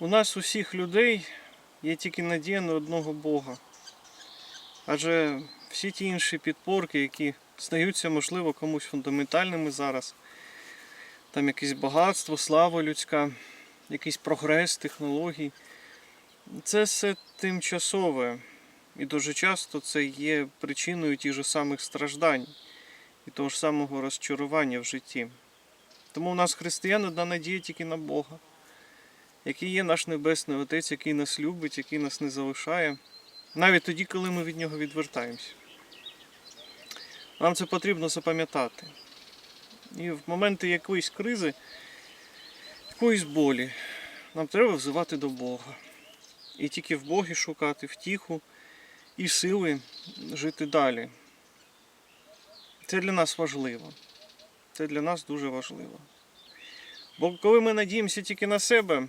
У нас усіх людей є тільки надія на одного Бога. Адже всі ті інші підпорки, які здаються, можливо, комусь фундаментальними зараз, там якесь багатство, слава людська, якийсь прогрес технологій, це все тимчасове. І дуже часто це є причиною тих же самих страждань і того ж самого розчарування в житті. Тому у нас християн одна надія тільки на Бога, який є наш Небесний Отець, який нас любить, який нас не залишає, навіть тоді, коли ми від нього відвертаємося. Нам це потрібно запам'ятати. І в моменти якоїсь кризи, якоїсь болі, нам треба взивати до Бога. І тільки в Богі шукати втіху і сили жити далі. Це для нас важливо. Це для нас дуже важливо. Бо коли ми надіємося тільки на себе,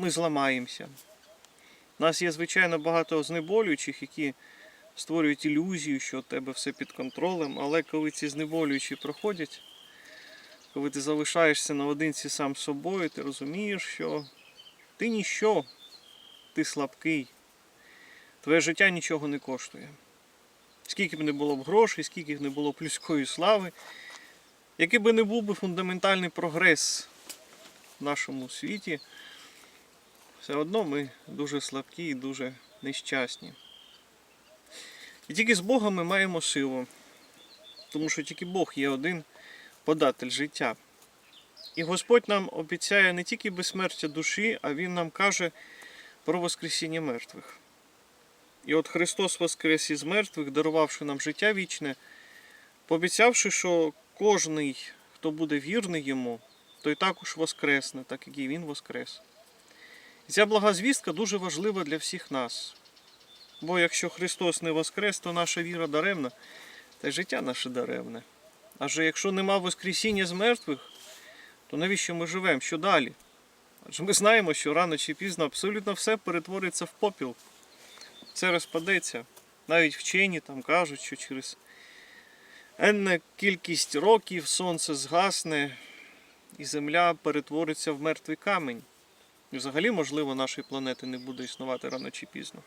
ми зламаємося. У нас є, звичайно, багато знеболюючих, які створюють ілюзію, що у тебе все під контролем, але коли ці знеболюючі проходять, коли ти залишаєшся наодинці сам собою, ти розумієш, що ти ніщо, ти слабкий, твоє життя нічого не коштує. Скільки б не було б грошей, скільки б не було б людської слави, який би не був би фундаментальний прогрес в нашому світі, все одно ми дуже слабкі і дуже нещасні. І тільки з Богом ми маємо силу, тому що тільки Бог є один податель життя. І Господь нам обіцяє не тільки безсмертя душі, а Він нам каже про Воскресіння мертвих. І от Христос воскрес із мертвих, дарувавши нам життя вічне, пообіцявши, що кожний, хто буде вірний йому, той також воскресне, так як і він воскрес. Ця блага звістка дуже важлива для всіх нас. Бо якщо Христос не воскрес, то наша віра даремна, та й життя наше даремне. Адже якщо нема Воскресіння з мертвих, то навіщо ми живемо? Що далі? Адже ми знаємо, що рано чи пізно абсолютно все перетвориться в попіл. Це розпадеться. Навіть вчені там кажуть, що через енна кількість років сонце згасне і земля перетвориться в мертвий камінь. І взагалі, можливо, нашої планети не буде існувати рано чи пізно.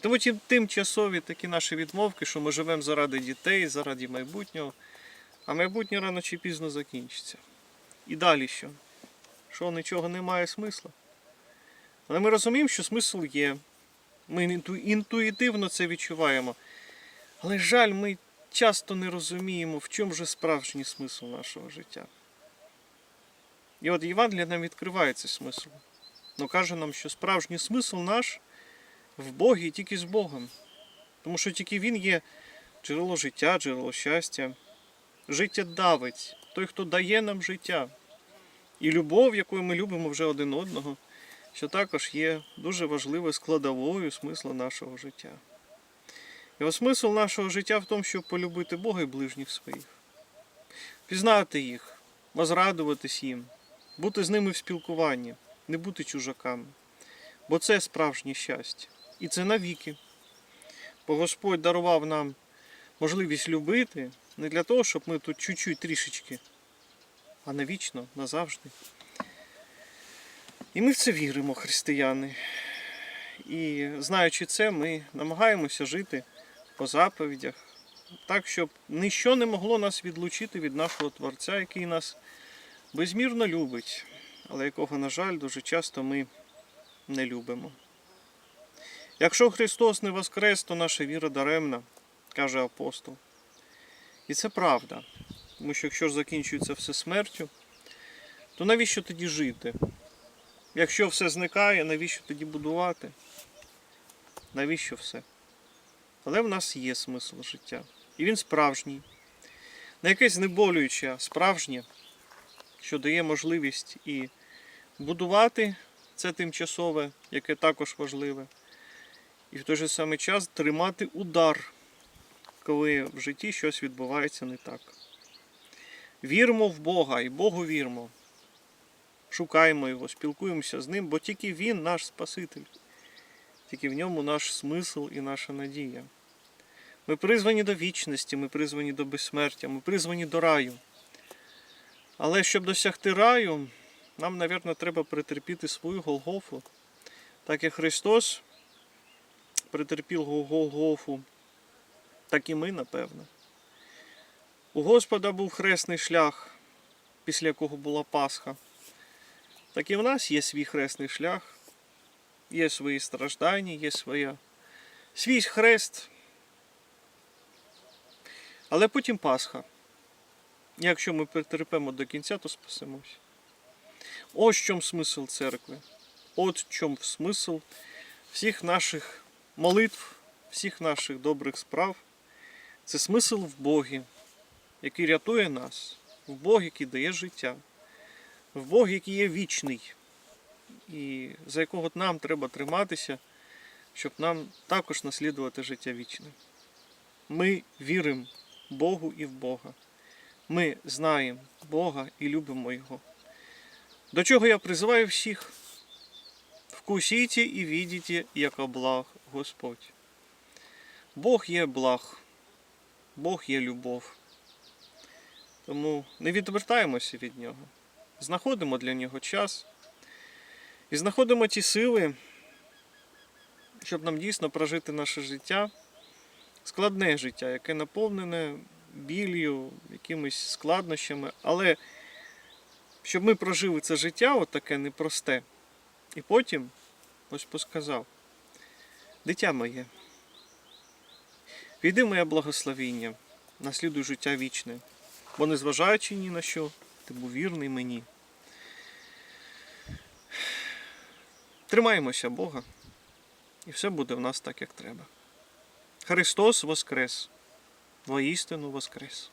Тому ті тимчасові такі наші відмовки, що ми живемо заради дітей, заради майбутнього, а майбутнє рано чи пізно закінчиться. І далі що? Що нічого не має смисла. Але ми розуміємо, що смисл є. Ми інту- інтуїтивно це відчуваємо. Але жаль, ми часто не розуміємо, в чому же справжній смисл нашого життя. І от Євангелія нам відкриває цей смисл. Ну каже нам, що справжній смисл наш в Богі і тільки з Богом. Тому що тільки Він є джерело життя, джерело щастя. Життя давить, той, хто дає нам життя. І любов, якою ми любимо вже один одного, що також є дуже важливою складовою смисла нашого життя. І ось смисл нашого життя в тому, щоб полюбити Бога і ближніх своїх, пізнати їх, возрадуватись їм, бути з ними в спілкуванні, не бути чужаками. Бо це справжнє щастя. І це навіки. Бо Господь дарував нам можливість любити не для того, щоб ми тут чуть-чуть трішечки, а навічно, назавжди. І ми в це віримо, християни. І знаючи це, ми намагаємося жити по заповідях, так, щоб ніщо не могло нас відлучити від нашого Творця, який нас безмірно любить, але якого, на жаль, дуже часто ми не любимо. Якщо Христос не воскрес, то наша віра даремна, каже апостол. І це правда. Тому що якщо ж закінчується все смертю, то навіщо тоді жити? Якщо все зникає, навіщо тоді будувати? Навіщо все? Але в нас є смисл життя. І він справжній. Не якесь знеболююче, а справжнє, що дає можливість і будувати це тимчасове, яке також важливе, і в той же самий час тримати удар, коли в житті щось відбувається не так. Віримо в Бога і Богу віримо. Шукаємо Його, спілкуємося з Ним, бо тільки Він наш Спаситель, тільки в ньому наш смисл і наша надія. Ми призвані до вічності, ми призвані до безсмертя, ми призвані до раю. Але щоб досягти раю, нам, мабуть, треба претерпіти свою Голгофу. Так як Христос претерпів Голгофу, так і ми, напевно. У Господа був хресний шлях, після якого була Пасха. Так і в нас є свій хресний шлях, є свої страждання, є своя, свій хрест. Але потім Пасха. Якщо ми перетерпимо до кінця, то спасемось. Ось в чому смисл церкви. От в чому смисл всіх наших молитв, всіх наших добрих справ. Це смисл в Богі, який рятує нас, в Бог, який дає життя, в Бог, який є вічний, і за якого нам треба триматися, щоб нам також наслідувати життя вічне. Ми віримо Богу і в Бога. Ми знаємо Бога і любимо Його. До чого я призиваю всіх? Вкусіть і відіть, яка благ Господь. Бог є благ, Бог є любов. Тому не відвертаємося від Нього. Знаходимо для Нього час і знаходимо ті сили, щоб нам дійсно прожити наше життя, складне життя, яке наповнене білью, якимись складнощами, але щоб ми прожили це життя, от таке непросте, і потім Господь сказав, дитя моє, війди моє благословіння, наслідуй життя вічне, бо незважаючи ні на що, ти був вірний мені. Тримаємося Бога, і все буде в нас так, як треба. Христос Воскрес! Воістину Воскрес!